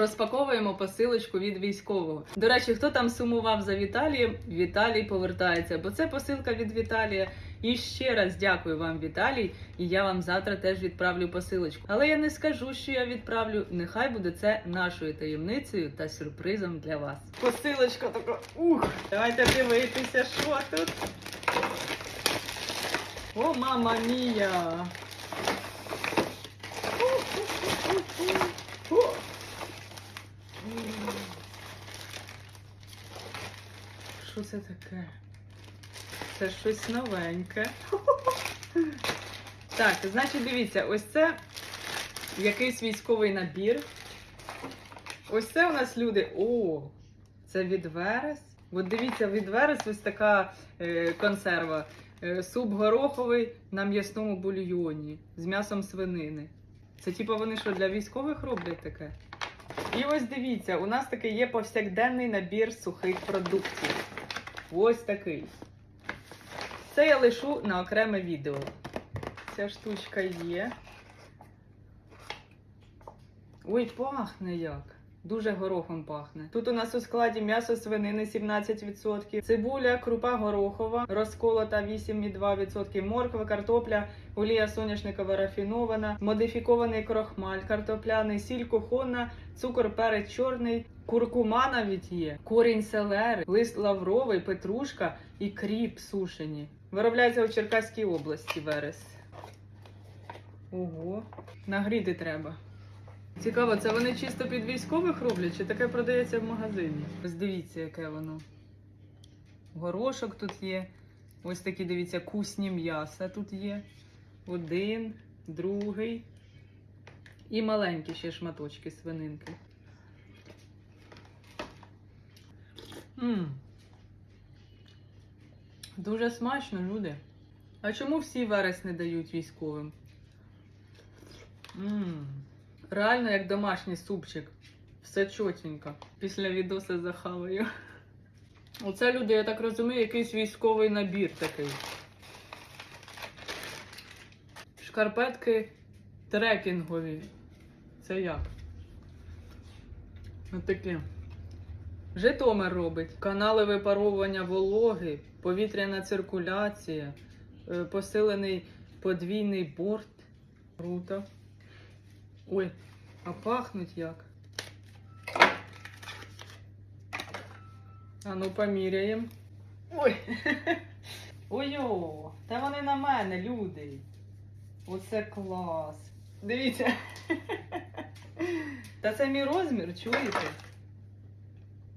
Розпаковуємо посилочку від військового. До речі, хто там сумував за Віталієм, Віталій повертається, бо це посилка від Віталія. І ще раз дякую вам, Віталій, і я вам завтра теж відправлю посилочку. Але я не скажу, що я відправлю. Нехай буде це нашою таємницею та сюрпризом для вас. Посилочка така. Ух! Давайте дивитися, що тут. О, мама мія! Що це таке? Це щось новеньке. Так, значить, дивіться, ось це якийсь військовий набір. Ось це у нас люди. О, це від Верес. От дивіться, від Верес ось така е, консерва. Е, суп гороховий на м'ясному бульйоні з м'ясом свинини. Це типу вони що для військових роблять таке? І ось дивіться, у нас такий є повсякденний набір сухих продуктів. Ось такий. Це я лишу на окреме відео. Ця штучка є. Ой, пахне як. Дуже горохом пахне. Тут у нас у складі м'ясо свинини 17%, цибуля, крупа горохова, розколота 8,2%, морква, картопля, олія соняшникова рафінована, модифікований крохмаль, картопляний, сіль кухонна, цукор перець чорний, куркума навіть є, корінь селери, лист лавровий, петрушка і кріп сушені. Виробляється у Черкаській області верес. Ого, нагріти треба. Цікаво, це вони чисто під військових роблять, чи таке продається в магазині? Ось дивіться, яке воно. Горошок тут є. Ось такі, дивіться, кусні м'яса тут є. Один, другий. І маленькі ще шматочки свининки. Мм. Дуже смачно, люди. А чому всі верес не дають військовим? Мм. Реально як домашній супчик. Все чотенько. Після відоса захаваю. Оце люди, я так розумію, якийсь військовий набір такий. Шкарпетки трекінгові. Це як? Отаке. Житомир робить. Канали випаровування вологи, повітряна циркуляція, е, посилений подвійний борт. Круто. Ой, а пахнуть як. А ну поміряємо. Ой. Ой-о, та вони на мене, люди. Оце клас. Дивіться. Та це мій розмір, чуєте?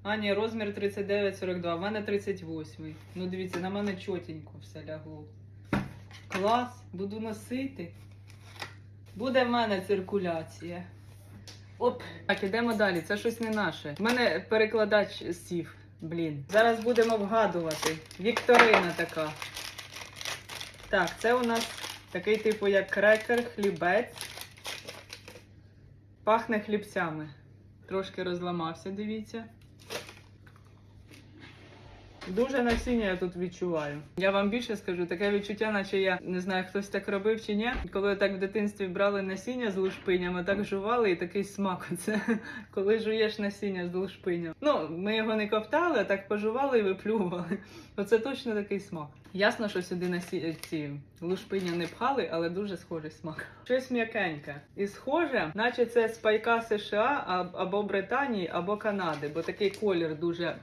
А, ні, розмір 39-42, в мене 38. Ну, дивіться, на мене чотенько все лягло. Клас, буду носити. Буде в мене циркуляція. Оп. Так, ідемо далі. Це щось не наше. У мене перекладач сів. Блін. Зараз будемо вгадувати. Вікторина така. Так, це у нас такий типу, як крекер, хлібець. Пахне хлібцями. Трошки розламався, дивіться. Дуже насіння я тут відчуваю. Я вам більше скажу, таке відчуття, наче я не знаю, хтось так робив чи ні. Коли так в дитинстві брали насіння з лушпинями, так жували і такий смак. Оце коли жуєш насіння з лушпиням. Ну, ми його не ковтали, а так пожували і виплювали. Оце точно такий смак. Ясно, що сюди насі... ці лушпиня не пхали, але дуже схожий смак. Щось м'якеньке. І схоже, наче це з пайка США або Британії, або Канади, бо такий колір дуже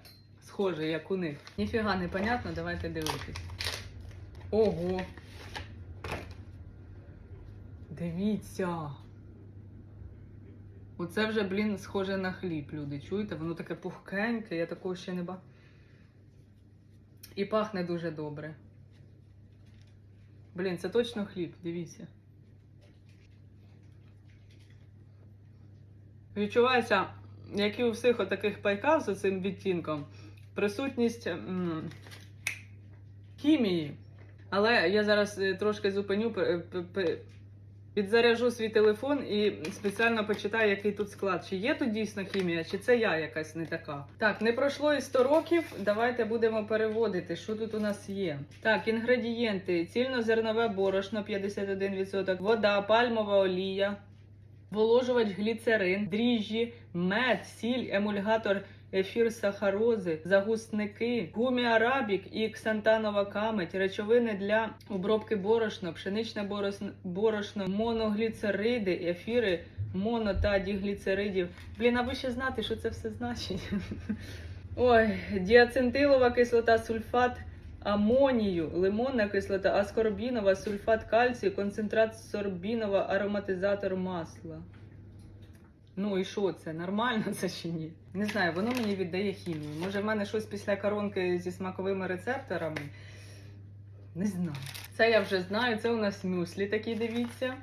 схожий, як у них. Ніфіга не понятно, давайте дивитись. Ого. Дивіться. Оце вже, блін, схоже на хліб, люди. Чуєте? Воно таке пухкеньке, я такого ще не бачила. І пахне дуже добре. Блін, це точно хліб, дивіться. Відчувається, як і у всіх отаких пайках з цим відтінком, присутність м, хімії. Але я зараз е, трошки зупиню, п- підзаряжу свій телефон і спеціально почитаю, який тут склад. Чи є тут дійсно хімія, чи це я якась не така. Так, не пройшло і 100 років. Давайте будемо переводити, що тут у нас є. Так, інгредієнти: цільнозернове борошно 51%, вода, пальмова олія. Воложувач гліцерин, дріжджі, мед, сіль, емульгатор ефір сахарози, загусники, гуміарабік і ксантанова камедь, речовини для обробки борошна, пшеничне борошно, моногліцериди, ефіри моно та дігліцеридів. Блін, а ще знати, що це все значить. Ой, діацинтилова кислота, сульфат амонію, лимонна кислота, аскорбінова, сульфат кальцію, концентрат сорбінова, ароматизатор масла. Ну і що це? Нормально це чи ні? Не знаю, воно мені віддає хімію. Може, в мене щось після коронки зі смаковими рецепторами? Не знаю. Це я вже знаю. Це у нас мюслі такі, дивіться.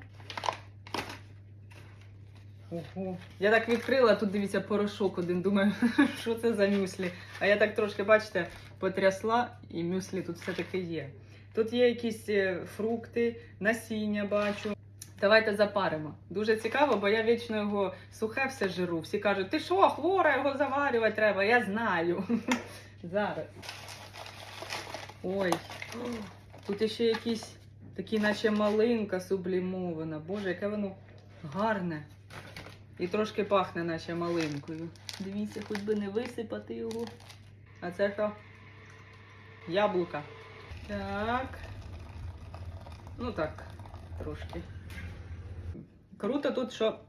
Ого. Я так відкрила, тут дивіться порошок один. Думаю, що це за мюслі. А я так трошки, бачите, потрясла, і мюслі тут все-таки є. Тут є якісь е, фрукти, насіння бачу. Давайте запаримо. Дуже цікаво, бо я вічно його сухе все жиру. Всі кажуть, ти що, хвора, його заварювати треба. Я знаю. Зараз. Ой, тут ще якісь такі, наче малинка сублімована. Боже, яке воно гарне. І трошки пахне, наче малинкою. Дивіться, хоч би не висипати його. А це що? Яблука. Так. Ну так, трошки. Круто тут, що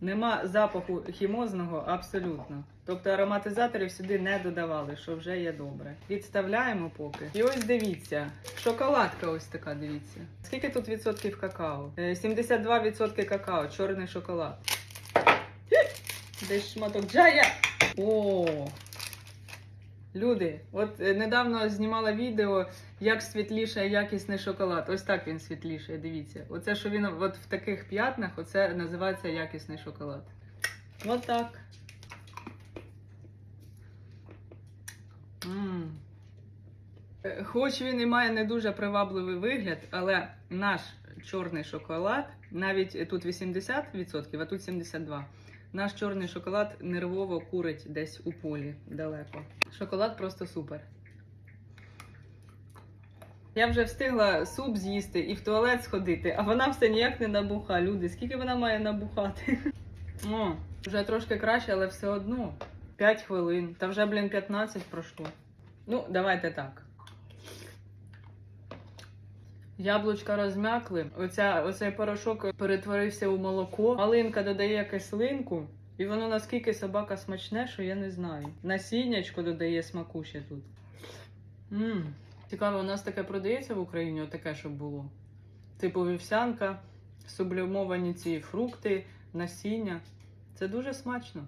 нема запаху хімозного абсолютно. Тобто ароматизаторів сюди не додавали, що вже є добре. Відставляємо поки. І ось дивіться, шоколадка ось така, дивіться. Скільки тут відсотків какао? Е, 72% какао, чорний шоколад. Десь шматок джая. О! Люди, от е, недавно знімала відео, як світлішає якісний шоколад. Ось так він світлішає, дивіться. Оце, що він от в таких п'ятнах, оце називається якісний шоколад. От так. М. Е, Хоч він і має не дуже привабливий вигляд, але наш чорний шоколад, навіть тут 80%, а тут 72%. Наш чорний шоколад нервово курить десь у полі далеко. Шоколад просто супер. Я вже встигла суп з'їсти і в туалет сходити, а вона все ніяк не набуха. Люди, скільки вона має набухати? О, вже трошки краще, але все одно. 5 хвилин. Та вже, блін, 15 пройшло. Ну, давайте так. Яблучка розм'якли. Оця, оцей порошок перетворився у молоко. Малинка додає кислинку. І воно наскільки собака смачне, що я не знаю. Насіннячко додає смаку ще тут. Мм. Цікаво, у нас таке продається в Україні, отаке, щоб було. Типу вівсянка, сублімовані ці фрукти, насіння. Це дуже смачно.